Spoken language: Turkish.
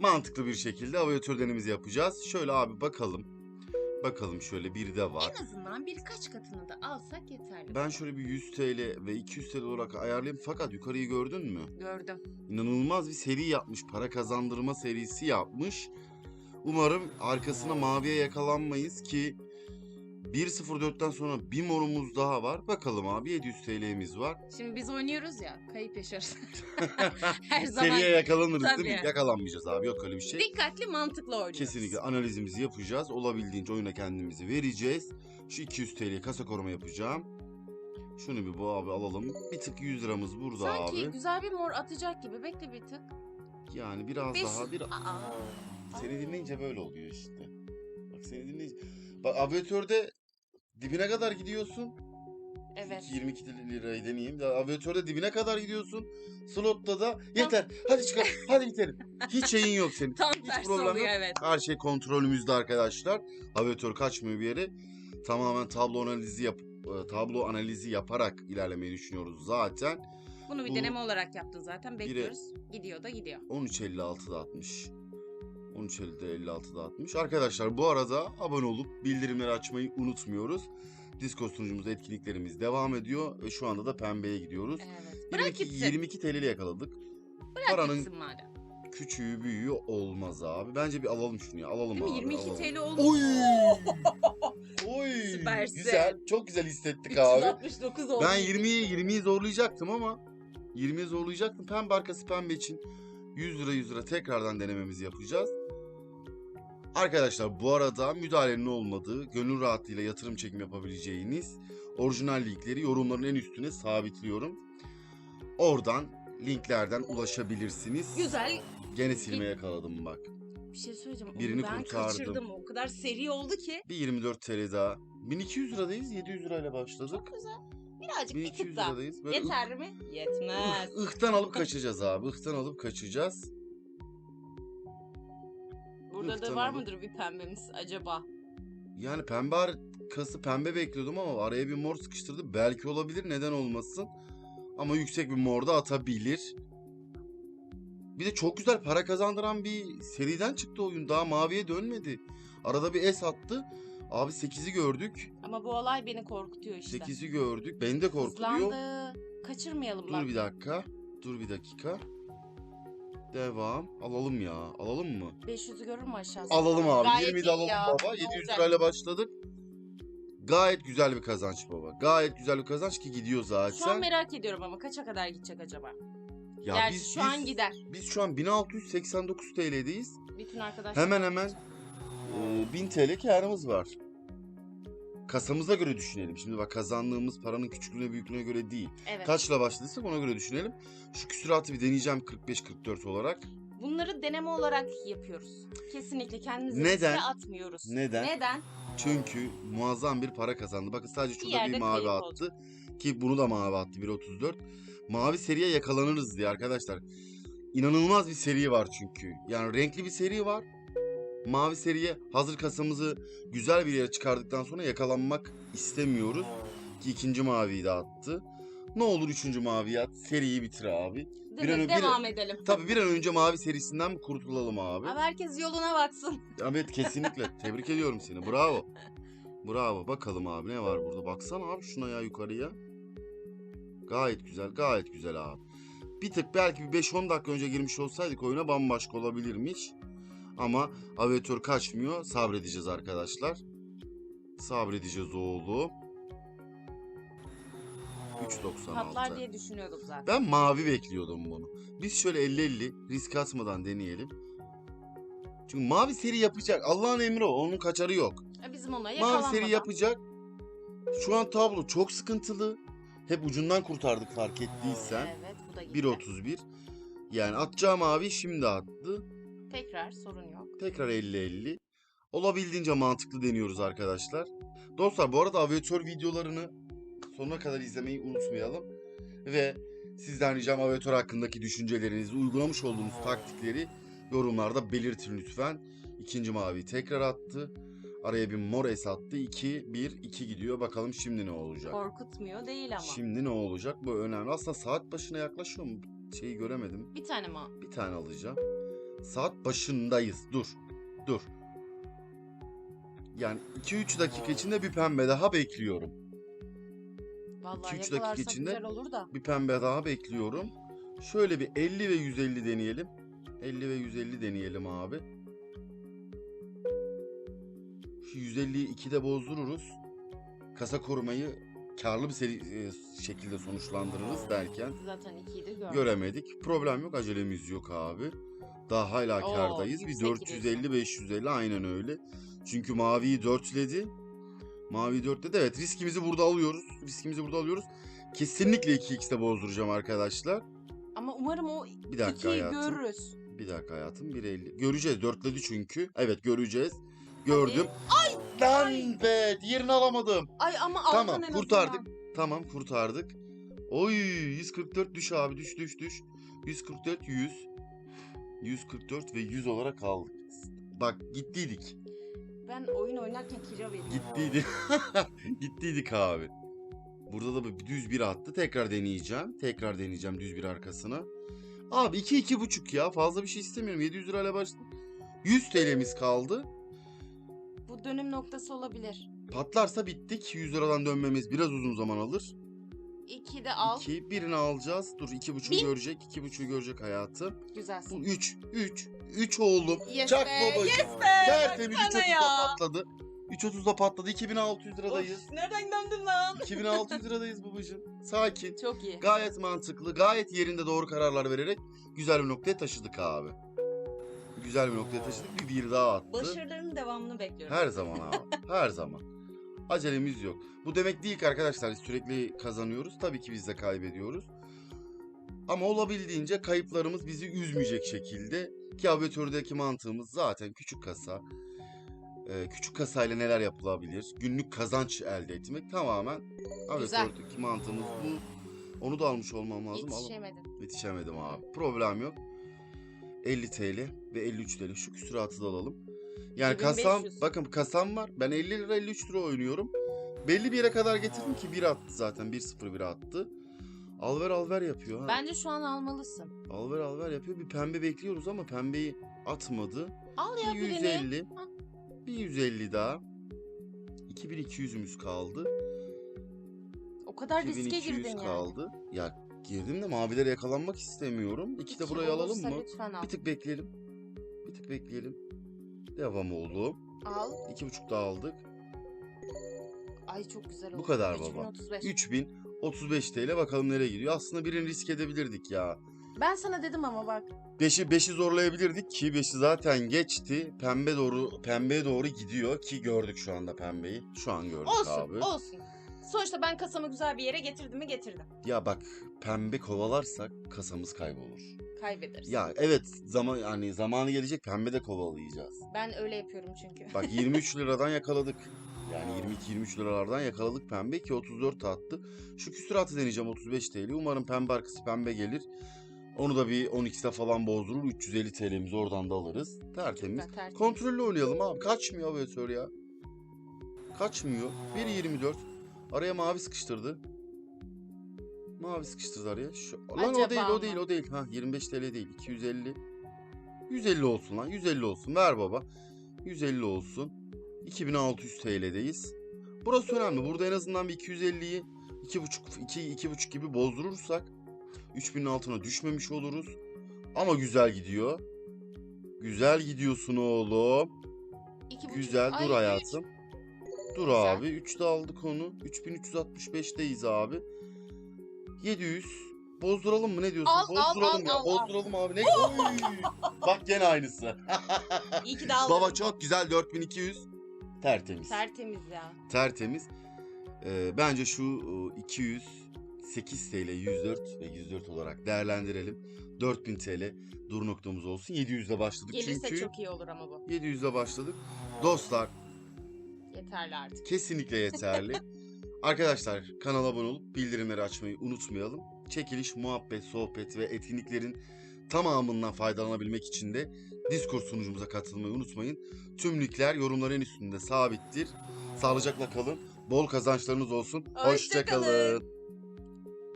mantıklı bir şekilde aviatör denememizi yapacağız. Şöyle abi bakalım. Bakalım şöyle bir de var. En azından birkaç katını da alsak yeterli. Ben şöyle bir 100 TL ve 200 TL olarak ayarlayayım fakat yukarıyı gördün mü? gördüm. İnanılmaz bir seri yapmış. Para kazandırma serisi yapmış. Umarım arkasına maviye yakalanmayız ki 1.04'ten sonra bir morumuz daha var. Bakalım abi 700 TL'miz var. Şimdi biz oynuyoruz ya kayıp yaşarız. Her zaman Seriye yakalanırız Tabii. değil mi? Yakalanmayacağız abi yok öyle bir şey. dikkatli mantıklı oynuyoruz. Kesinlikle analizimizi yapacağız. Olabildiğince oyuna kendimizi vereceğiz. Şu 200 TL kasa koruma yapacağım. Şunu bir bu abi alalım. Bir tık 100 liramız burada Sanki abi. güzel bir mor atacak gibi. Bekle bir tık. Yani biraz 500. daha bir Aa. Seni dinleyince böyle oluyor işte. Bak seni dinleyince. Bak aviatörde dibine kadar gidiyorsun. Evet. 22 lirayı deneyeyim. Ya, Aviatörde dibine kadar gidiyorsun. Slotta da yeter. Hadi çıkar. hadi bitelim. Hiç şeyin yok senin. Tam Hiç tersi problem oluyor yok. evet. Her şey kontrolümüzde arkadaşlar. Aviatör kaçmıyor bir yere. Tamamen tablo analizi yap e, tablo analizi yaparak ilerlemeyi düşünüyoruz zaten. Bunu bir Bu- deneme olarak yaptın zaten. Bekliyoruz. Gidiyor da gidiyor. 13.56'da atmış. 13.50'de 56'da atmış. Arkadaşlar bu arada abone olup bildirimleri açmayı unutmuyoruz. Discord sunucumuz etkinliklerimiz devam ediyor ve şu anda da pembeye gidiyoruz. Evet. Bırak 22, gitsin. 22 TL'li yakaladık. Bırak paranın- gitsin madem. Küçüğü büyüğü olmaz abi. Bence bir alalım şunu ya. Alalım Değil mi? abi. 22 alalım. TL oldu. Oy! Oy! Süpersin. Güzel. Çok güzel hissettik abi. 369 oldu. Ben 20'yi 20'yi zorlayacaktım ama 20'yi zorlayacaktım. Pembe arkası pembe için 100 lira 100 lira tekrardan denememizi yapacağız. Arkadaşlar bu arada müdahalenin olmadığı, gönül rahatlığıyla yatırım çekim yapabileceğiniz orijinal linkleri yorumların en üstüne sabitliyorum. Oradan linklerden ulaşabilirsiniz. Güzel. Gene silme yakaladım bak. Bir şey söyleyeceğim. Birini ben kurtardım. kaçırdım. O kadar seri oldu ki. Bir 24 TL daha. 1200 liradayız. 700 lirayla başladık. Çok güzel. Birazcık bir 1200 tık daha. Yeter mi? Yetmez. ıh- ıhtan alıp kaçacağız abi. Ihtan alıp kaçacağız. Burada da var mıdır bir pembemiz acaba? Yani pembe arkası pembe bekliyordum ama araya bir mor sıkıştırdı. Belki olabilir neden olmasın. Ama yüksek bir mor da atabilir. Bir de çok güzel para kazandıran bir seriden çıktı oyun. Daha maviye dönmedi. Arada bir es attı. Abi 8'i gördük. Ama bu olay beni korkutuyor işte. 8'i gördük. Beni de korkutuyor. Hızlandı. Kaçırmayalım bak. Dur bir dakika. Dur bir dakika. Devam. Alalım ya. Alalım mı? 500'ü görür mü aşağısı? Alalım abi. Gayet 20'yi iyi de alalım ya. baba. Ne 700 olacak? lirayla başladık. Gayet güzel bir kazanç baba. Gayet güzel bir kazanç ki gidiyor zaten. Şu an merak ediyorum ama kaça kadar gidecek acaba? ya Gerçi biz, şu an biz- gider. Biz şu an 1689 TL'deyiz. Bütün arkadaşlar. Hemen hemen e, 1000 TL karımız var. Kasamıza göre düşünelim. Şimdi bak kazandığımız paranın küçüklüğüne büyüklüğüne göre değil. Evet. Kaçla başladıysak ona göre düşünelim. Şu küsuratı bir deneyeceğim 45-44 olarak. Bunları deneme olarak yapıyoruz. Kesinlikle kendimizi Neden? riske atmıyoruz. Neden? Neden? Çünkü muazzam bir para kazandı. Bakın sadece Bir şurada yerde bir mavi kayıp attı. Ki bunu da mavi attı 1.34. Mavi seriye yakalanırız diye arkadaşlar. İnanılmaz bir seri var çünkü. Yani renkli bir seri var. Mavi seriye hazır kasamızı güzel bir yere çıkardıktan sonra yakalanmak istemiyoruz. Ki ikinci maviyi de attı. Ne olur üçüncü maviyi at. Seriyi bitir abi. Değil Bir an- bir- Devam edelim. Tabii bir an önce mavi serisinden kurtulalım abi. Abi herkes yoluna baksın. Evet kesinlikle. Tebrik ediyorum seni. Bravo. Bravo. Bakalım abi ne var burada. Baksana abi şuna ya yukarıya. Gayet güzel. Gayet güzel abi. Bir tık belki bir 5-10 dakika önce girmiş olsaydık oyuna bambaşka olabilirmiş. Ama aviatör kaçmıyor. Sabredeceğiz arkadaşlar. Sabredeceğiz oğlum. 3.96. Patlar diye düşünüyorduk zaten. Ben mavi bekliyordum bunu. Biz şöyle 50-50 risk atmadan deneyelim. Çünkü mavi seri yapacak. Allah'ın emri o. Onun kaçarı yok. E, Bizim ona Mavi yakalanmadan. seri yapacak. Şu an tablo çok sıkıntılı. Hep ucundan kurtardık fark ettiysen. Evet bu da gitti. 1.31. Yani atacağı mavi şimdi attı. Tekrar sorun yok. Tekrar 50-50. Olabildiğince mantıklı deniyoruz arkadaşlar. Dostlar bu arada aviatör videolarını sonuna kadar izlemeyi unutmayalım. Ve sizden ricam aviatör hakkındaki düşüncelerinizi, uygulamış olduğunuz taktikleri yorumlarda belirtin lütfen. İkinci mavi tekrar attı. Araya bir mor es attı. 2, 1, 2 gidiyor. Bakalım şimdi ne olacak? Korkutmuyor değil ama. Şimdi ne olacak? Bu önemli. Aslında saat başına yaklaşıyor mu? Şeyi göremedim. Bir tane mi? Bir tane alacağım. Saat başındayız. Dur. Dur. Yani 2-3 dakika içinde bir pembe daha bekliyorum. Vallahi 2-3 dakika içinde- olur da. Bir pembe daha bekliyorum. Şöyle bir 50 ve 150 deneyelim. 50 ve 150 deneyelim abi. Şu 150'yi 2'de bozdururuz. Kasa korumayı karlı bir seri, e, şekilde sonuçlandırırız derken Zaten ikiydi gör. göremedik. Problem yok, acelemiz yok abi. Daha hala Oo, kardayız. Bir yüksek 450 550 aynen öyle. Çünkü maviyi dörtledi. Mavi dörtledi. Evet riskimizi burada alıyoruz. Riskimizi burada alıyoruz. Kesinlikle 2x'te bozduracağım arkadaşlar. Ama umarım o Bir dakika ikiyi hayatım. görürüz. Bir dakika hayatım 1.50. Göreceğiz. Dörtledi çünkü. Evet göreceğiz. Gördüm. Ay! Lan be diğerini alamadım. Ay ama Tamam, aldın en kurtardık. azından. Tamam kurtardık. Oy 144 düş abi düş düş düş. 144 100. 144 ve 100 olarak kaldık. Bak gittiydik. Ben oyun oynarken kilo veriyorum. Gittiydik. gittiydik abi. Burada da bir düz bir attı. Tekrar deneyeceğim. Tekrar deneyeceğim düz bir arkasına. Abi 2 iki, buçuk ya. Fazla bir şey istemiyorum. 700 lirayla başladım. 100 TL'miz kaldı. Bu dönüm noktası olabilir. Patlarsa bittik. 100 liradan dönmemiz biraz uzun zaman alır. İki de al. 2 birini alacağız. Dur 2,5'u Bin. görecek. 2,5'u görecek hayatım. Bu Güzelsin. 3 3 3 oğlum. Yes Çak be, babacığım. yes be. Tertemiz baksana 3.30'da ya. patladı. 3.30'da patladı. 2600 liradayız. Of, nereden döndün lan? 2600 liradayız babacığım. Sakin. Çok iyi. Gayet mantıklı, gayet yerinde doğru kararlar vererek güzel bir noktaya taşıdık abi. Güzel bir noktaya taşıdık. Bir bir daha attı. Başarıların devamını bekliyorum. Her zaman abi. Her zaman. Acelemiz yok. Bu demek değil ki arkadaşlar sürekli kazanıyoruz. Tabii ki biz de kaybediyoruz. Ama olabildiğince kayıplarımız bizi üzmeyecek şekilde ki aviatördeki mantığımız zaten küçük kasa. Ee, küçük kasayla neler yapılabilir? Günlük kazanç elde etmek tamamen aviatördeki mantığımız bu. Onu da almış olmam lazım. Yetişemedin. Yetişemedim abi. Problem yok. 50 TL ve 53 TL. Şu küsuratı da alalım. Yani kasam, 2500. bakın kasam var. Ben 50 lira 53 lira oynuyorum. Belli bir yere kadar getirdim ki 1 attı zaten. 1-0-1 attı. Alver alver yapıyor. Ha. Bence şu an almalısın. Alver alver yapıyor. Bir pembe bekliyoruz ama pembeyi atmadı. Al ya Bir birini. 150. Hah. Bir 150 daha. 2200'ümüz kaldı. O kadar riske 2200 girdin yani. kaldı. Ya girdim de mavilere yakalanmak istemiyorum. İki de İki burayı alalım mı? Lütfen al. Bir tık bekleyelim. Bir tık bekleyelim. Devam oğlum. Al. İki buçuk daha aldık. Ay çok güzel oldu. Bu kadar baba. 3035. 3035 TL bakalım nereye gidiyor. Aslında birini risk edebilirdik ya. Ben sana dedim ama bak. 5'i 5'i zorlayabilirdik ki 5'i zaten geçti. Pembe doğru pembeye doğru gidiyor ki gördük şu anda pembeyi. Şu an gördük Olsun abi. olsun. Sonuçta ben kasamı güzel bir yere getirdim mi getirdim. Ya bak pembe kovalarsak kasamız kaybolur. Kaybederiz. Ya evet zaman yani zamanı gelecek pembe de kovalayacağız. Ben öyle yapıyorum çünkü. Bak 23 liradan yakaladık. Yani 22-23 liralardan yakaladık pembe ki 34 attı. Şu küsuratı deneyeceğim 35 TL. Umarım pembe arkası pembe gelir. Onu da bir 12'de falan bozdurur. 350 TL'mizi oradan da alırız. Tertemiz. Tertemiz. Kontrollü oynayalım abi. Kaçmıyor aviatör ya. Kaçmıyor. 1.24. Araya mavi sıkıştırdı. Mavi sıkıştırdı araya. Şu... Lan o Acaba değil o mı? değil o değil. Ha 25 TL değil. 250. 150 olsun lan. 150 olsun. Ver baba. 150 olsun. 2600 TL'deyiz. Burası önemli. Burada en azından bir 250'yi 2.5 2 2.5 gibi bozdurursak 3000'in altına düşmemiş oluruz. Ama güzel gidiyor. Güzel gidiyorsun oğlum. İki buçuk. Güzel Ay, dur üç. hayatım. Dur Güzel. abi. 3 de aldık onu. 3365'teyiz abi. 700. Bozduralım mı ne diyorsun? Al, al, Bozduralım al, ya. al, al. Bozduralım abi. Ne? Oy! Bak gene aynısı. İyi ki de aldım. Baba çok güzel 4200. Tertemiz. Tertemiz ya. Tertemiz. Ee, bence şu e, 208 TL 104 ve 104 olarak değerlendirelim. 4000 TL dur noktamız olsun. 700'de başladık Gelirse çünkü. çok iyi olur ama bu. 700'de başladık. Dostlar Yeterli artık. kesinlikle yeterli. Arkadaşlar kanala abone olup bildirimleri açmayı unutmayalım. Çekiliş, muhabbet, sohbet ve etkinliklerin tamamından faydalanabilmek için de Discord sunucumuza katılmayı unutmayın. Tüm linkler yorumların üstünde sabittir. Sağlıcakla kalın. Bol kazançlarınız olsun. Hoşça Hoşça kalın.